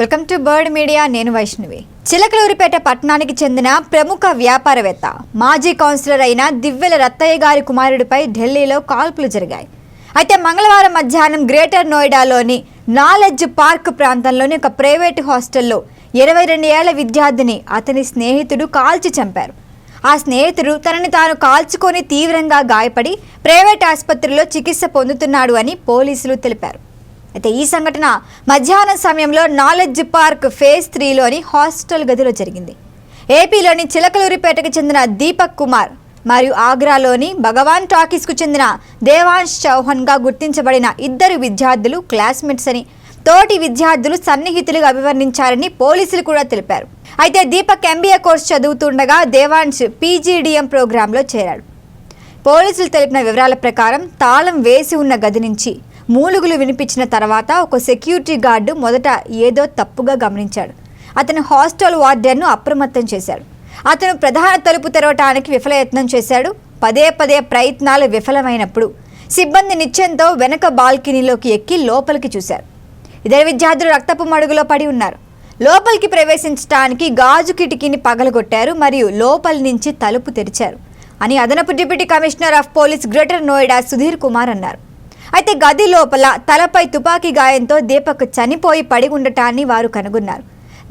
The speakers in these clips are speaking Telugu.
వెల్కమ్ టు బర్డ్ మీడియా నేను వైష్ణవి. చిలకలూరిపేట పట్టణానికి చెందిన ప్రముఖ వ్యాపారవేత్త మాజీ కౌన్సిలర్ అయిన దివ్వెల రత్తయ్య గారి కుమారుడిపై ఢిల్లీలో కాల్పులు జరిగాయి. అయితే మంగళవారం మధ్యాహ్నం గ్రేటర్ నోయిడాలోని నాలెడ్జ్ పార్క్ ప్రాంతంలోని ఒక ప్రైవేటు హాస్టల్లో ఇరవై రెండు ఏళ్ళ విద్యార్థిని అతని స్నేహితుడు కాల్చి చంపారు. ఆ స్నేహితుడు తనని తాను కాల్చుకొని తీవ్రంగా గాయపడి ప్రైవేట్ ఆసుపత్రిలో చికిత్స పొందుతున్నాడు అని పోలీసులు తెలిపారు. అయితే ఈ సంఘటన మధ్యాహ్నం సమయంలో నాలెడ్జ్ పార్క్ ఫేజ్ త్రీలోని హాస్టల్ గదిలో జరిగింది. ఏపీలోని చిలకలూరిపేటకు చెందిన దీపక్ కుమార్ మరియు ఆగ్రాలోని భగవాన్ టాకీస్కు చెందిన దేవాంశ్ చౌహాన్గా గుర్తించబడిన ఇద్దరు విద్యార్థులు క్లాస్మేట్స్ అని తోటి విద్యార్థులు సన్నిహితులుగా అభివర్ణించారని పోలీసులు కూడా తెలిపారు. అయితే దీపక్ ఎంబీఏ కోర్సు చదువుతుండగా దేవాంశ్ పీజీడీఎం ప్రోగ్రాంలో చేరాడు. పోలీసులు తెలిపిన వివరాల ప్రకారం తాళం వేసి ఉన్న గది నుంచి మూలుగులు వినిపించిన తర్వాత ఒక సెక్యూరిటీ గార్డు మొదట ఏదో తప్పుగా గమనించాడు. అతను హాస్టల్ వార్డెన్ను అప్రమత్తం చేశాడు. అతను ప్రధాన తలుపు తెరవటానికి విఫలయత్నం చేశాడు. పదే పదే ప్రయత్నాలు విఫలమైనప్పుడు సిబ్బంది నిత్యంతో వెనక బాల్కనీలోకి ఎక్కి లోపలికి చూశారు. ఇద్దరు విద్యార్థులు రక్తపు మడుగులో పడి ఉన్నారు. లోపలికి ప్రవేశించడానికి గాజు కిటికీని పగలగొట్టారు మరియు లోపలి నుంచి తలుపు తెరిచారు అని అదనపు deputy commissioner of police Greater Noida Sudhir Kumar అన్నారు. అయితే గది లోపల తలపై తుపాకీ గాయంతో దీపక్ చనిపోయి పడి ఉండటాన్ని వారు కనుగొన్నారు.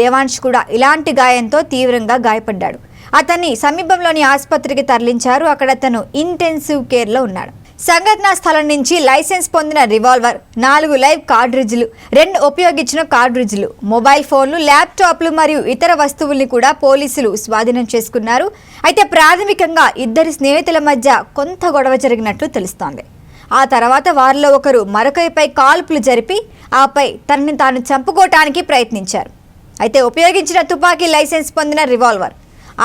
దేవాంశ్ కూడా ఇలాంటి గాయంతో తీవ్రంగా గాయపడ్డాడు. అతన్ని సమీపంలోని ఆసుపత్రికి తరలించారు. అక్కడ అతను ఇంటెన్సివ్ కేర్లో ఉన్నాడు. సంఘటనా స్థలం నుంచి లైసెన్స్ పొందిన రివాల్వర్ నాలుగు లైవ్ కార్డ్రిడ్జ్లు రెండు ఉపయోగించిన కార్డ్రిడ్జ్లు మొబైల్ ఫోన్లు ల్యాప్టాప్లు మరియు ఇతర వస్తువుల్ని కూడా పోలీసులు స్వాధీనం చేసుకున్నారు. అయితే ప్రాథమికంగా ఇద్దరి స్నేహితుల మధ్య కొంత గొడవ జరిగినట్లు తెలుస్తోంది. ఆ తర్వాత వారిలో ఒకరు మరొకరిపై కాల్పులు జరిపి ఆపై తనని తాను చంపుకోవటానికి ప్రయత్నించారు. అయితే ఉపయోగించిన తుపాకీ లైసెన్స్ పొందిన రివాల్వర్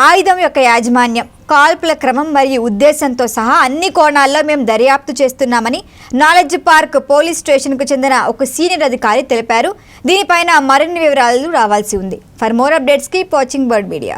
ఆయుధం యొక్క యాజమాన్యం కాల్పుల క్రమం మరియు ఉద్దేశంతో సహా అన్ని కోణాల్లో మేము దర్యాప్తు చేస్తున్నామని నాలెడ్జ్ పార్క్ పోలీస్ స్టేషన్కు చెందిన ఒక సీనియర్ అధికారి తెలిపారు. దీనిపైన మరిన్ని వివరాలు రావాల్సి ఉంది. ఫర్ మోర్ అప్డేట్స్కి వాచింగ్ బర్డ్ మీడియా.